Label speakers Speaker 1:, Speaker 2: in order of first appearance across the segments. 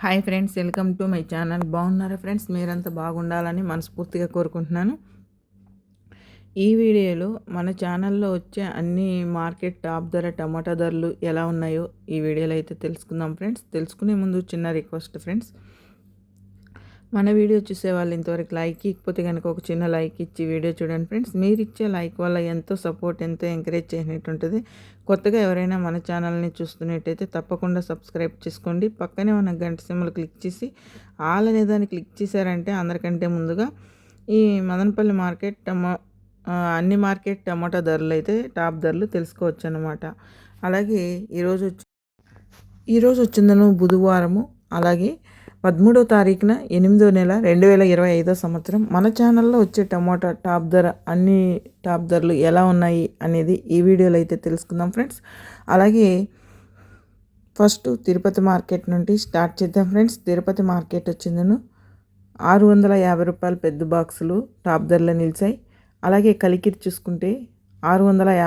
Speaker 1: Hi friends welcome to my channel. బాగున్నారా friends? మీరంతా బాగుండాలని మనస్ఫూర్తిగా కోరుకుంటున్నాను. ఈ వీడియోలో మన ఛానల్లో వచ్చే అన్ని మార్కెట్ టాప్ ధర టమాటా ధరలు ఎలా ఉన్నాయో ఈ వీడియోలో అయితే తెలుసుకుందాం ఫ్రెండ్స్. తెలుసుకునే ముందు చిన్న రిక్వెస్ట్ ఫ్రెండ్స్. మన వీడియో చూసే వాళ్ళు ఇంతవరకు లైక్ ఇకపోతే కనుక ఒక చిన్న లైక్ ఇచ్చి వీడియో చూడండి ఫ్రెండ్స్. మీరు ఇచ్చే లైక్ వల్ల ఎంతో సపోర్ట్ ఎంతో ఎంకరేజ్ చేసినట్టు ఉంటుంది. కొత్తగా ఎవరైనా మన ఛానల్ని చూస్తున్నట్టయితే తప్పకుండా సబ్స్క్రైబ్ చేసుకోండి. పక్కనే ఉన్న గంట సింబల్ క్లిక్ చేసి ఆల్ అనే దాన్ని క్లిక్ చేశారంటే అందరికంటే ముందుగా ఈ మదనపల్లి మార్కెట్ టమా అన్ని మార్కెట్ టమాటా ధరలు అయితే టాప్ ధరలు తెలుసుకోవచ్చు అనమాట అలాగే ఈరోజు వచ్చి ఈరోజు వచ్చిందను బుధవారము. అలాగే పదమూడో తారీఖున ఎనిమిదో నెల రెండు వేల ఇరవై ఐదో సంవత్సరం మన ఛానల్లో వచ్చే టమోటా టాప్ ధర అన్ని టాప్ ధరలు ఎలా ఉన్నాయి అనేది ఈ వీడియోలో అయితే తెలుసుకుందాం ఫ్రెండ్స్. అలాగే ఫస్ట్ తిరుపతి మార్కెట్ నుండి స్టార్ట్ చేద్దాం ఫ్రెండ్స్. తిరుపతి మార్కెట్ వచ్చిందను. ఆరు వందల యాభై రూపాయలు పెద్ద బాక్సులు టాప్ ధరలో నిలిచాయి. అలాగే కలికిరి చూసుకుంటే ఆరు వందల యా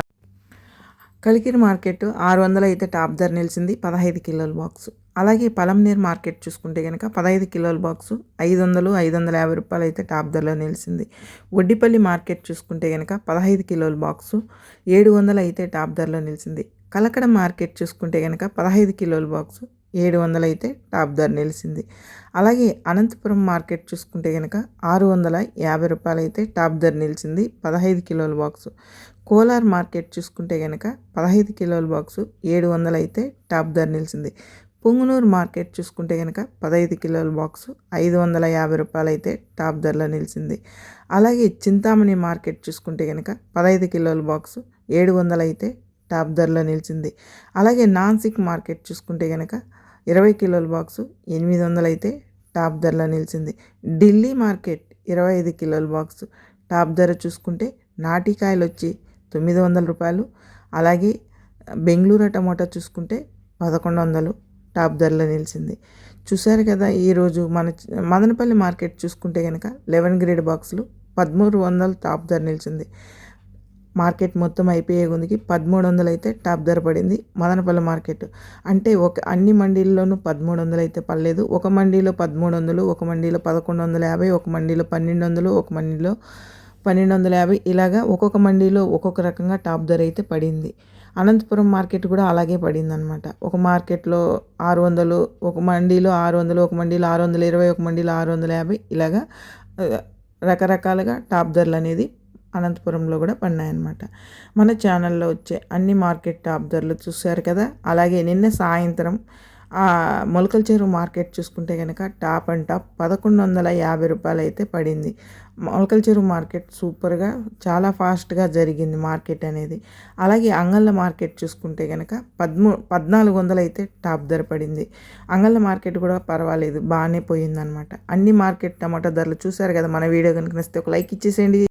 Speaker 1: కలికిరి మార్కెట్ ఆరు వందలు అయితే టాప్ ధర నిలిచింది పదహైదు కిలోల బాక్సు. అలాగే పలంనేర్ మార్కెట్ చూసుకుంటే కనుక పదహైదు కిలోల బాక్సు ఐదు వందలు ఐదు వందల యాభై రూపాయలు అయితే టాప్ ధరలో నిలిచింది. ఒడ్డిపల్లి మార్కెట్ చూసుకుంటే కనుక పదహైదు కిలోల బాక్సు ఏడు వందలు అయితే టాప్ ధరలో నిలిచింది. కలకడ మార్కెట్ చూసుకుంటే కనుక పదహైదు కిలోల బాక్సు ఏడు వందలు అయితే టాప్ ధర నిలిచింది. అలాగే అనంతపురం మార్కెట్ చూసుకుంటే కనుక ఆరు వందల యాభై రూపాయలు అయితే టాప్ ధర నిలిచింది పదహైదు కిలోల బాక్సు. కోలార్ మార్కెట్ చూసుకుంటే కనుక పదహైదు కిలోల బాక్సు ఏడు వందలు అయితే టాప్ ధర నిలిచింది. పుంగునూరు మార్కెట్ చూసుకుంటే కనుక పదహైదు కిలోల బాక్స్ ఐదు వందల యాభై రూపాయలు అయితే టాప్ ధరలో నిలిచింది. అలాగే చింతామణి మార్కెట్ చూసుకుంటే కనుక పదహైదు కిలోల బాక్స్ ఏడు వందలు అయితే టాప్ ధరలో నిలిచింది. అలాగే నాన్సిక్ మార్కెట్ చూసుకుంటే కనుక ఇరవై కిలోల బాక్సు ఎనిమిది వందలు అయితే టాప్ ధరలో నిలిచింది. ఢిల్లీ మార్కెట్ ఇరవై ఐదు కిలోల బాక్స్ టాప్ ధర చూసుకుంటే నాటికాయలు వచ్చి తొమ్మిది వందల రూపాయలు. అలాగే బెంగళూరు టమోటా చూసుకుంటే పదకొండు వందలు. టాప్ ధరలో నిలిచింది. చూశారు కదా ఈరోజు మన మదనపల్లి మార్కెట్ చూసుకుంటే కనుక లెవెన్ గ్రేడ్ బాక్సులు పదమూడు వందలు టాప్ ధర నిలిచింది. మార్కెట్ మొత్తం అయిపోయే ముందుకి పదమూడు వందలు అయితే టాప్ ధర పడింది మదనపల్లి మార్కెట్. అంటే ఒక అన్ని మండీల్లోనూ పదమూడు వందలు అయితే పడలేదు. ఒక మండీలో పదమూడు వందలు ఒక మండీలో పదకొండు వందల యాభై ఒక మండీలో పన్నెండు వందలు ఒక మండీలో పన్నెండు వందల యాభై ఇలాగా ఒక్కొక్క మండీలో ఒక్కొక్క రకంగా టాప్ ధర అయితే పడింది. అనంతపురం మార్కెట్ కూడా అలాగే పడింది అనమాట ఒక మార్కెట్లో ఆరు వందలు ఒక మండీలో ఆరు వందలు ఒక మండీలో ఆరు వందల ఇరవై ఒక మండీలో ఆరు వందల యాభై ఇలాగా రకరకాలుగా టాప్ ధరలు అనేది అనంతపురంలో కూడా పడినాయన్నమాట. మన ఛానల్లో వచ్చే అన్ని మార్కెట్ టాప్ ధరలు చూశారు కదా? అలాగే నిన్న సాయంత్రం మొలకల చెరువు మార్కెట్ చూసుకుంటే కనుక టాప్ అండ్ టాప్ పదకొండు వందల యాభై రూపాయలు అయితే పడింది. మొలకల చెరువు మార్కెట్ సూపర్గా చాలా ఫాస్ట్గా జరిగింది మార్కెట్ అనేది. అలాగే అంగళ్ళ మార్కెట్ చూసుకుంటే కనుక పద్మూ పద్నాలుగు వందలు అయితే టాప్ ధర పడింది. అంగళ్ళ మార్కెట్ కూడా పర్వాలేదు బాగానే పోయిందనమాట అన్ని మార్కెట్ టమాటా ధరలు చూసారు కదా మన వీడియో కనుక నచ్చితే ఒక లైక్ ఇచ్చేసేయండి.